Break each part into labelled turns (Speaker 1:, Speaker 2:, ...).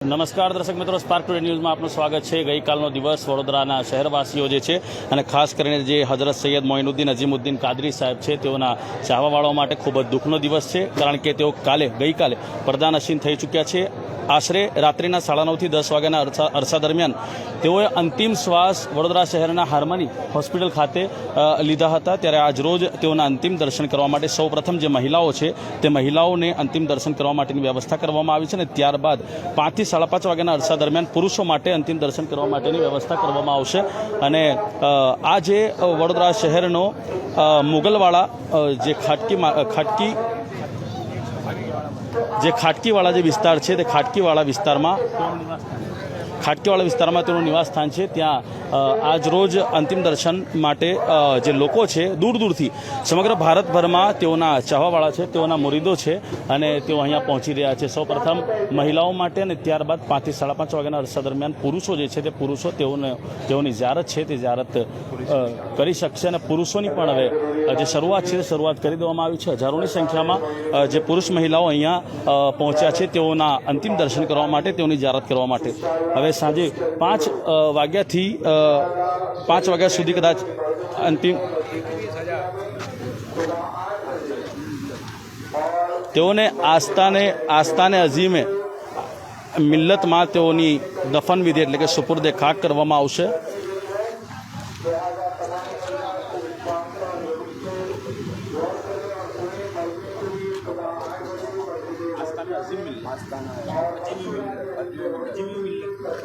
Speaker 1: નમસ્કાર દર્શક મિત્રો સ્પાર્ક ટુડે ન્યૂઝમાં આપનું સ્વાગત છે. ગઈકાલનો દિવસ વડોદરાના શહેરવાસીઓ જે છે અને ખાસ કરીને જે હજરત સૈયદ મોઇનુદ્દીન અઝીમુદ્દીન કાદરી સાહેબ છે, તેઓના ચાહવાવાળાઓ માટે ખૂબ જ દુઃખનો દિવસ છે, કારણ કે તેઓ કાલે, ગઈકાલે પડદાનશીન થઈ ચૂક્યા છે. આશરે રાત્રિના સાડા નવથી દસ વાગ્યાના અરસા અરસા દરમિયાન તેઓએ અંતિમ શ્વાસ વડોદરા શહેરના હાર્મની હોસ્પિટલ ખાતે લીધા હતા. ત્યારે આજરોજ તેઓના અંતિમ દર્શન કરવા માટે સૌપ્રથમ જે મહિલાઓ છે, તે મહિલાઓને અંતિમ દર્શન કરવા માટેની વ્યવસ્થા કરવામાં આવી છે અને ત્યારબાદ પાંચથી સાડા પાંચ વાગ્યાના અરસા દરમિયાન પુરુષો માટે અંતિમ દર્શન કરવા માટેની વ્યવસ્થા કરવામાં આવશે. અને આ જે વડોદરા શહેરનો મુગલવાળા જે ખાટકી ખાટકી, જે ખાટકીવાળા જે વિસ્તાર છે તે ખાટકીવાળા વિસ્તારમાં ખાટકીવાળા વિસ્તારમાં તેનું નિવાસસ્થાન છે. ત્યાં આજરોજ આજ રોજ અંતિમ દર્શન માટે જે લોકો છે, દૂર દૂરથી, સમગ્ર ભારતભરમાં તેઓના ચાહવાવાળા છે, તેઓના મુરીદો છે અને તેઓ અહીંયા પહોંચી રહ્યા છે. સૌપ્રથમ મહિલાઓ માટે અને ત્યારબાદ પાંચથી સાડા પાંચ વાગ્યાના અરસા દરમિયાન પુરુષો જે છે તે પુરુષો તેઓને, તેઓની જ્યારત છે તે જ્યારત કરી શકશે અને પુરુષોની પણ હવે જે શરૂઆત છે તે શરૂઆત કરી દેવામાં આવી છે. હજારોની સંખ્યામાં જે પુરુષ મહિલાઓ અહીંયા પહોંચ્યા છે તેઓના અંતિમ દર્શન કરવા માટે, તેઓની જ્યારત કરવા માટે. હવે સાંજે પાંચ વાગ્યાથી પાંચ વાગ્યા સુધી કદાચ અંતિમ તેઓને આસ્થાને આસ્થાને અઝીમે મિલ્લતમાં તેઓની દફન વિધિ એટલે કે સુપુર્દે ખાક કરવામાં આવશે.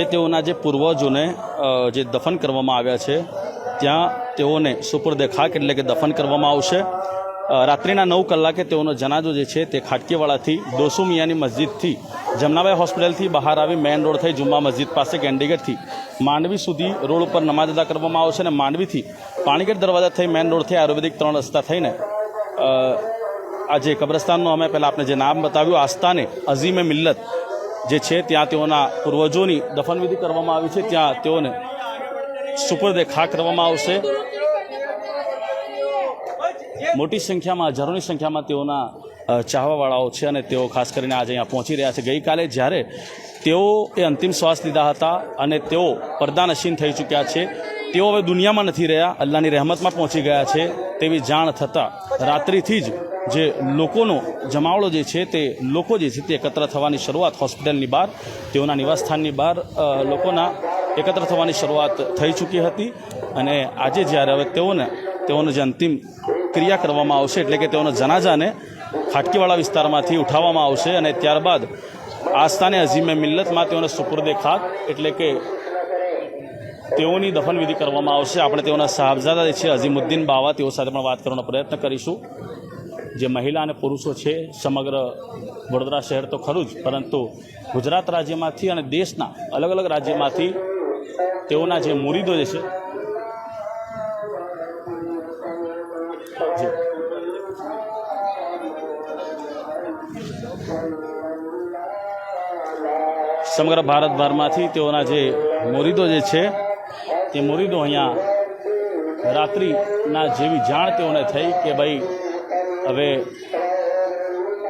Speaker 1: જે તેઓના જે પૂર્વજોને જે દફન કરવામાં આવ્યા છે, ત્યાં તેઓને સુપરદે ખાક એટલે કે દફન કરવામાં આવશે. રાત્રિના નવ કલાકે તેઓનો જનાજો જે છે તે ખાટકીવાડાથી દોસુ મિયાની મસ્જિદથી જમનાભાઈ હોસ્પિટલથી બહાર આવી મેઇન રોડ થઈ જુમ્મા મસ્જિદ પાસે કેન્ડીગેટથી માંડવી સુધી રોડ ઉપર નમાજ અદા કરવામાં આવશે અને માંડવીથી પાણીગઢ દરવાજા થઈ મેઇન રોડથી આયુર્વેદિક ત્રણ રસ્તા થઈને આજે કબ્રસ્તાનનું અમે પહેલાં આપણે જે નામ બતાવ્યું, આસ્થાને અઝીમે મિલ્લત જે છે, ત્યાં તેઓના પૂર્વજોની દફનવિધિ કરવામાં આવી છે. ત્યાં તેઓને સુપરદે ખા કરવામાં આવશે. મોટી સંખ્યામાં, હજારોની સંખ્યામાં તેઓના ચાહવાવાળાઓ છે અને તેઓ ખાસ કરીને આજે અહીંયા પહોંચી રહ્યા છે. ગઈકાલે જ્યારે તેઓ એ અંતિમ શ્વાસ લીધા હતા અને તેઓ પડદાનશીન થઈ ચૂક્યા છે તેઓ હવે દુનિયામાં નથી રહ્યા, અલ્લાહની રહેમતમાં પહોંચી ગયા છે તેવી જાણ થતાં રાત્રિથી જ જે લોકોનો જમાવડો જે છે તે લોકો જે છે તે એકત્ર થવાની શરૂઆત હોસ્પિટલની બહાર, તેઓના નિવાસસ્થાનની બહાર લોકોના એકત્ર થવાની શરૂઆત થઈ ચૂકી હતી અને આજે જ્યારે હવે તેઓને, તેઓનો જે અંતિમ ક્રિયા કરવામાં આવશે એટલે કે તેઓના જનાજાને ખાટકીવાળા વિસ્તારમાંથી ઉઠાવવામાં આવશે અને ત્યારબાદ આસ્થાને અઝીમે મિલ્લતમાં તેઓને સુપુર્દે ખાક એટલે કે તેઓની દફનવિધિ કરવામાં આવશે આપણે તેઓના સાહબજાદા જે છે, અઝીમુદ્દીન બાવા, તેઓ સાથે પણ વાત કરવાનો પ્રયત્ન કરીશું જે મહિલા અને પુરુષો છે, સમગ્ર વડોદરા શહેર તો ખરું જ, પરંતુ ગુજરાત રાજ્યમાંથી અને દેશના અલગ અલગ રાજ્યમાંથી તેઓના જે મુરીદો જે છે. સમગ્ર ભારતભરમાંથી તેઓના જે મુરીદો જે છે તે મુરીદો અહીંયા રાત્રિના જેવી જાણ તેઓને થઈ કે ભાઈ, હવે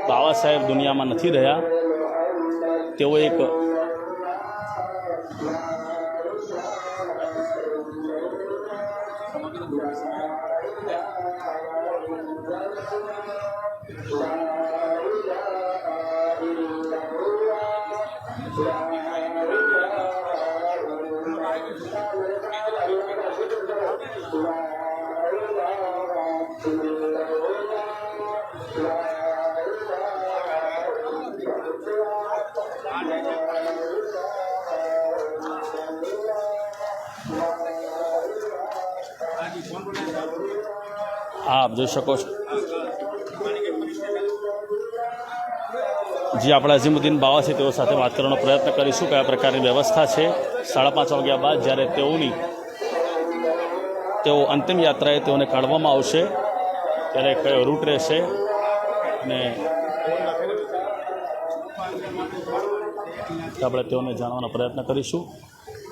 Speaker 1: બાબા સાહેબ દુનિયામાં નથી રહ્યા. તેઓ એક હા આપ જોઈ શકો છો. જે, આપણા અઝીમુદ્દીન બાવા છે, તેઓ સાથે વાત કરવાનો પ્રયત્ન કરીશું કયા પ્રકારની વ્યવસ્થા છે. સાડા પાંચ વાગ્યા બાદ જ્યારે તેઓની તેઓ અંતિમ યાત્રાએ તેઓને કાઢવામાં આવશે, ત્યારે કયો રૂટ રહેશે અને આપણે તેઓને જાણવાનો પ્રયત્ન કરીશું.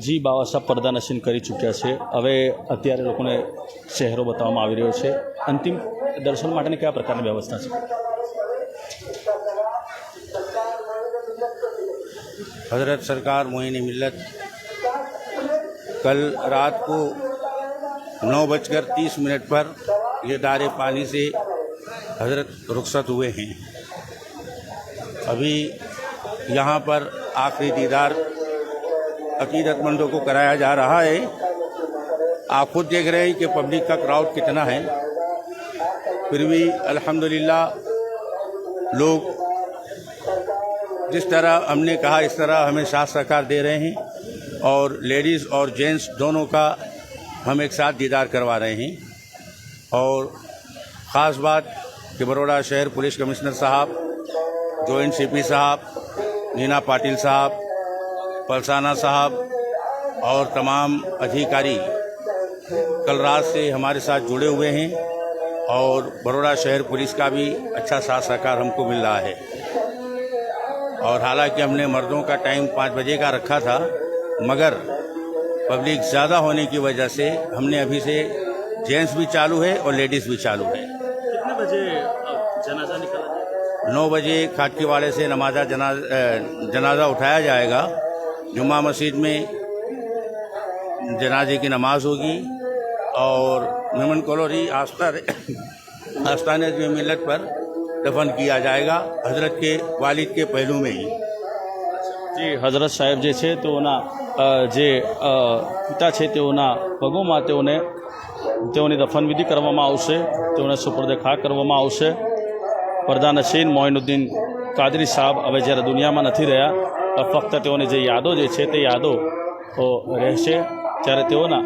Speaker 1: જી બાબા સાહેબ પડદા નશીન કરી ચૂક્યા છે હવે અત્યારે લોકોને ચહેરો બતાવવામાં આવી રહ્યો છે અંતિમ દર્શન માટેની કયા પ્રકારની વ્યવસ્થા છે
Speaker 2: हजरत सरकार मोइन मिल्लत कल रात को नौ बजकर तीस मिनट पर ये दारे पानी से हजरत रुखसत हुए हैं अभी यहाँ पर आखिरी दीदार अकीदतमंदों को कराया जा रहा है। आप खुद देख रहे हैं कि पब्लिक का क्राउड कितना है। फिर भी अल्हम्दुलिल्लाह लोग जिस तरह हमने कहा, इस तरह हमें साथ सहकार दे रहे हैं और लेडीज़ और जेंट्स दोनों का हम एक साथ दीदार करवा रहे हैं। और ख़ास बात कि बड़ोड़ा शहर पुलिस कमिश्नर साहब जॉइंट सीपी साहब, नीना पाटिल साहब पलसाना साहब और तमाम अधिकारी कल रात से हमारे साथ जुड़े हुए हैं और बड़ोड़ा शहर पुलिस का भी अच्छा साथ सहकार हमको मिल रहा है। और हालाँकि हमने मर्दों का टाइम पाँच बजे का रखा था मगर पब्लिक ज़्यादा होने की वजह से हमने अभी से जेंट्स भी चालू है और लेडीज़ भी चालू है।
Speaker 1: कितने बजे जनाजा निकला?
Speaker 2: नौ बजे खाटकी खाटकीवाड़े से नमाजा जनाज जनाजा उठाया जाएगा। जुम्मा मस्जिद में जनाजे की नमाज होगी और मेमन कॉलोनी आस्था आस्थान मिलत पर दफन किया जाएगा हजरत के वालिद के पहलू में ही
Speaker 1: જી હઝરત સાહેબ જે છે તેઓના અ, જે અ, પિતા છે તેઓના પગોમાં તેઓને તેઓની દફનવિધિ કરવામાં આવશે તેઓને સુપરદે ખા કરવામાં આવશે પ્રધાન નશીન મોઇનુદ્દીન કાદરી સાહેબ હવે જ્યારે દુનિયામાં નથી રહ્યા અ, ફક્ત તેઓની જે યાદો જે છે તે યાદો રહેશે. ત્યારે તેઓના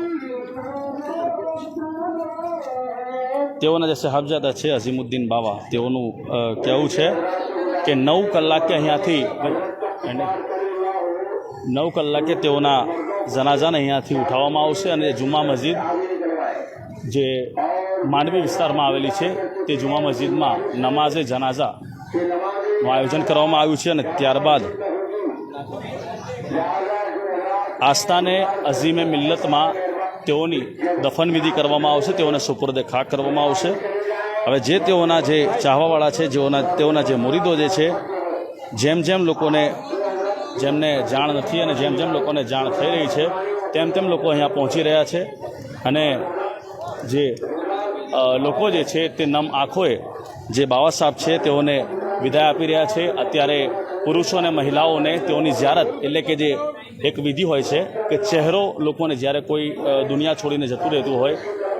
Speaker 1: તેઓના જે સાહેબજાદા છે અઝીમુદ્દીન બાવા, તેઓનું કહેવું છે કે નવ કલાકે અહીંયાથી નવ કલાકે તેઓના જનાજાને અહીંયાથી ઉઠાવવામાં આવશે અને જુમા મસ્જિદ જે માંડવી વિસ્તારમાં આવેલી છે, તે જુમા મસ્જિદમાં નમાઝે જનાઝાનું આયોજન કરવામાં આવ્યું છે અને ત્યારબાદ આસ્થાને અઝીમે મિલ્લતમાં તેઓની દફનવિધિ કરવામાં આવશે, તેઓને સુપુર્દે ખાક કરવામાં આવશે. હવે જે તેઓના જે ચાહવાવાળા છે, જેઓના તેઓના જે મુરીદો જે છે, જેમ જેમ લોકોને જેમને જાણ નથી અને જેમ જેમ લોકોને જાણ થઈ રહી છે, તેમ તેમ લોકો અહીંયા પહોંચી રહ્યા છે. અને જે લોકો જે છે, તે નમ આંખોએ જે બાવા સાહેબ છે, તેઓને વિદાય આપી રહ્યા છે. અત્યારે પુરુષો અને મહિલાઓને તેઓની જ્યારત એટલે કે જે એક વિધિ હોય છે કે ચહેરો લોકોને જ્યારે કોઈ દુનિયા છોડીને જતું રહેતું હોય,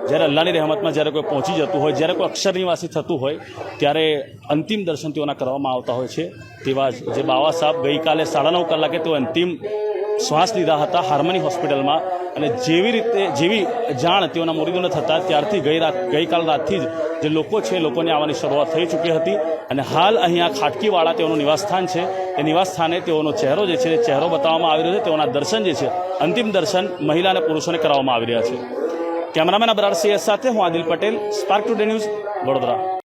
Speaker 1: જ્યારે અલ્લાહની રહેમતમાં જ્યારે કોઈ પહોંચી જતું હોય, જ્યારે કોઈ અક્ષર નિવાસી થતું હોય, ત્યારે અંતિમ દર્શન તેઓના કરવામાં આવતા હોય છે. તેવા જ જે બાવા સાહેબ ગઈકાલે સાડા નવ કલાકે તેઓ અંતિમ શ્વાસ લીધા હતા હાર્મની હોસ્પિટલમાં અને જેવી રીતે, જેવી જાણ તેઓના મુરીદોને થતા ત્યારથી ગઈ રાત, ગઈકાલ રાતથી જ જે લોકો છે, લોકોની આવવાની શરૂઆત થઈ ચૂકી હતી અને હાલ અહીંયા ખાટકીવાળા તેઓનું નિવાસસ્થાન છે. એ નિવાસસ્થાને તેઓનો ચહેરો જે છે, ચહેરો બતાવવામાં આવી રહ્યો છે. તેઓના દર્શન જે છે, અંતિમ દર્શન મહિલા અને પુરુષોને કરાવવામાં આવી રહ્યા છે. કેમેરામેન અબરાર સિંહ સાથે હું Adil Patel Spark Today News Vadodara.